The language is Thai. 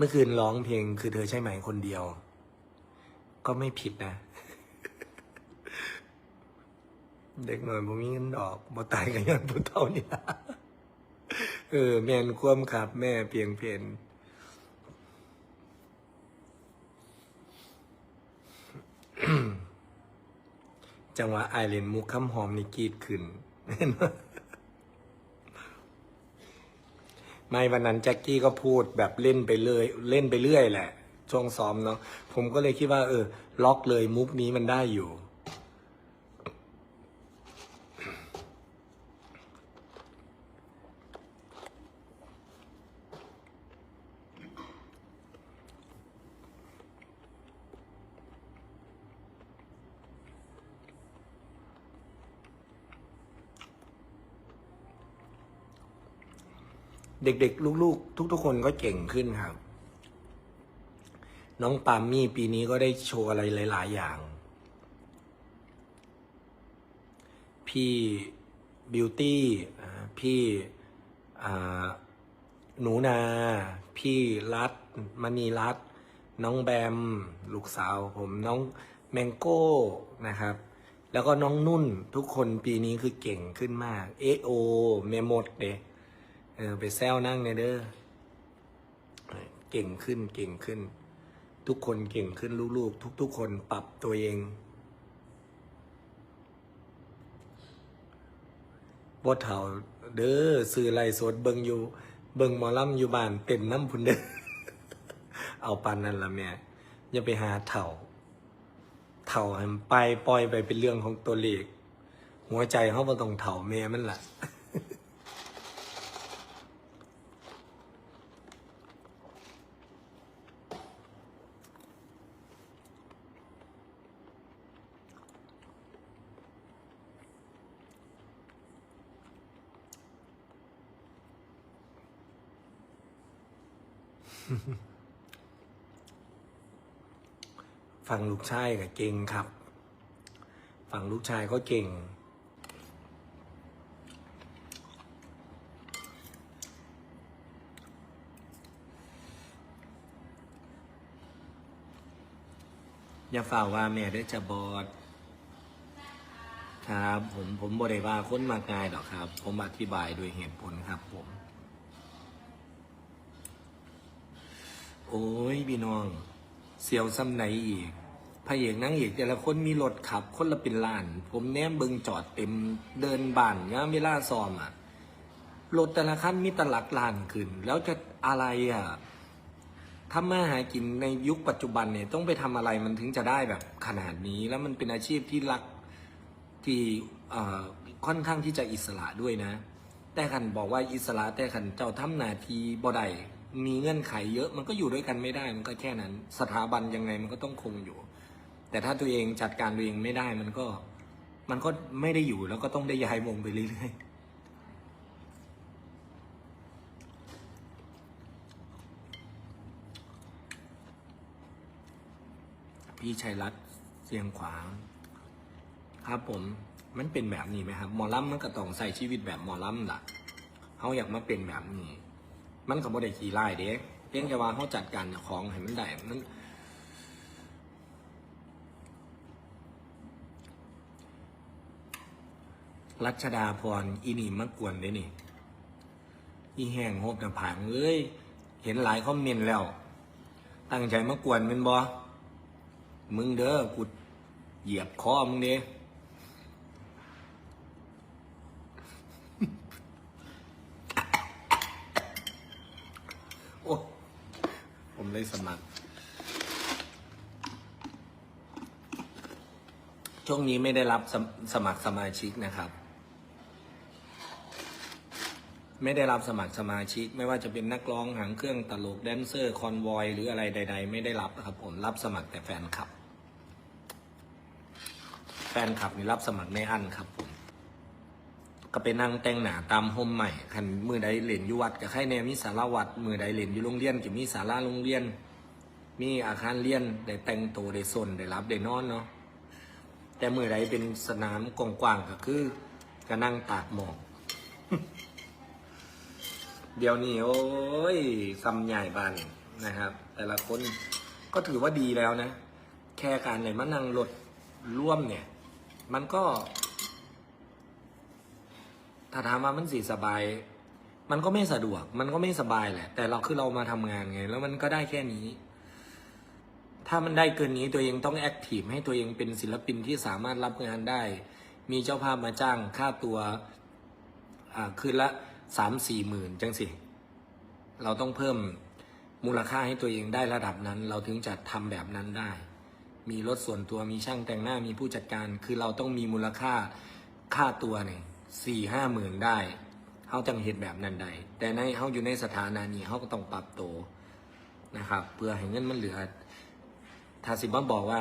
เมื่อคืนร้องเพลงคือเธอใช่ไหมคนเดียว ก็ไม่ผิดนะ เด็กหน่อยบ่มีเงินดอกบ่ตายกันยันผู้เท่านี่ละเออ แมนความขับ แม่เพียงเพนจังหวะไอเลนมุกคำหอมนี่กรีดขึ้นเห็นปะ ไม่วันนั้นแจ็คกี้ก็พูดแบบเล่นไปเลยเล่นไปเรื่อยแหละ ช่วงซ้อมเนาะผมก็เลยคิดว่า เออ ล็อกเลยมุกนี้มันได้อยู่ เด็กๆ ลูกๆ ทุก ๆ คนก็เก่งขึ้นครับ น้องปามมี่ปีนี้ก็ได้โชว์อะไรหลาย ๆ อย่าง พี่บิวตี้พี่หนูนา พี่รัฐมณีรัฐน้องแบม ลูกสาวผมน้องแมงโก้นะครับ แล้วก็น้องนุ่นทุกคนปีนี้คือเก่งขึ้นมาก เอโอเมหมดเด เออไปแซวนั่งในเด้อเออเก่งขึ้นเก่งขึ้น ทุกคนเก่งขึ้นลูกๆ ทุก ๆ คนปรับตัวเองบ่เถาเด้อซื้อไรสดเบิงอยู่ เบิงมอลำอยู่บ้านเต็มน้ำพุนเด้อเอาปานนั่นละแม่อย่าไปหาเถาเถาให้มันไปปล่อยไปเป็นเรื่องของตัวเลขหัวใจเขาบ่ต้องเถาแม่มันล่ะ ฝั่งลูกชายก็เก่งครับฝั่งลูกชายก็เก่ง อย่าฝ่าว่าแม่ได้จะบอด ครับ ผมผมบริว่าคนมากง่ายหรอกครับ ผมอธิบายโดยเหตุผลครับผม โอ้ยพี่น้อง เสียวซ้ำไหนอีกพระเอกนางเอกแต่ละคนมีรถขับ คนละเป็นล้าน ผมแนมเบิงจอดเต็มเดินบ้านงามเวลาซ้อมอะรถแต่ละคันมีแตหลักล้านขึ้น แล้วจะอะไรอะทำมาหากินในยุคปัจจุบันเนี่ยต้องไปทำอะไรมันถึงจะได้แบบขนาดนี้แล้วมันเป็นอาชีพที่รักที่ค่อนข้างที่จะอิสระด้วยนะ แต่ขันบอกว่าอิสระแต่ขันเจ้าทำหนาทีบ่ได้ มีเงื่อนไขเยอะมันก็อยู่ด้วยกันไม่ได้มันก็แค่นั้น สถาบันยังไงมันก็ต้องคงอยู่ แต่ถ้าตัวเองจัดการตัวเองไม่ได้มันก็ มันก็ไม่ได้อยู่แล้วก็ต้องได้ย้ายวงไปเรื่อยๆพี่ชัยรัตน์เสียงขวางครับผมมันเป็นแบบนี้ไหมครับ หมอลำมันก็ต้องใส่ชีวิตแบบหมอลำล่ะเขาอยากมาเป็นแบบนี้ มันก็บ่ได้ขี่ไล่เด็กเพียงแต่ว่าเขาจัดการของให้มันได้มันรัชดาพรอีนี่มากวนเลยนี่ อีแห้งโหบหน้าผางเอ้ย เห็นหลายคอมเมนต์แล้ว ตั้งใจมากวนเป็นบอมึงเด้อกูเหยียบคอมึงเด้ ผมเลยสมัคร ช่วงนี้ไม่ได้รับสมสมัครสมาชิกนะครับ ไม่ได้รับสมัครสมาชิก ไม่ว่าจะเป็นนักร้องหางเครื่องตลกแดนเซอร์คอนวอย หรืออะไรใด ๆ ไม่ได้รับครับ ผมรับสมัครแต่แฟนคลับ แฟนคลับนี่รับสมัครในอันครับผม ก็ไปนั่งแต่งหนาตามโฮมใหม่คันมือใดเหรียญอยู่วัดกับใครแนวมีสาราวัดมือใดเหรียญอยู่โรงเรียนก็มีสาราโรงเรียน มีอาคารเรียนได้แต่งตัวได้สนได้รับได้นอนเนาะแต่มือใดเป็นสนามกว้างๆก็คือก็นั่งตากหมอกเดี๋ยวนี้โอ้ยซ้ำใหญ่บานนะครับ แต่ละคนก็ถือว่าดีแล้วนะ แค่การเลยมานั่งรถร่วมเนี่ย มันก็ ถ้าถามว่ามันสีสบาย มันก็ไม่สะดวก มันก็ไม่สบายแหละ แต่เราคือเรามาทำงานไง แล้วมันก็ได้แค่นี้ ถ้ามันได้เกินนี้ตัวเองต้องแอคทีฟให้ตัวเองเป็นศิลปินที่สามารถรับงานได้ มีเจ้าภาพมาจ้างค่าตัวอ่าคืนละสามสี่หมื่นจังสิ เราต้องเพิ่มมูลค่าให้ตัวเองได้ระดับนั้น เราถึงจะทำแบบนั้นได้ มีรถส่วนตัวมีช่างแต่งหน้ามีผู้จัดการ คือเราต้องมีมูลค่าค่าตัวเนี่ย สี่ห้าหมื่นได้เขาจังเหตุแบบนั้นได้แต่ในเขาอยู่ในสถานะนี้เขาก็ต้องปรับตัวนะครับ เพื่อให้เงินมันเหลือถ้าสิบ้าบอกว่า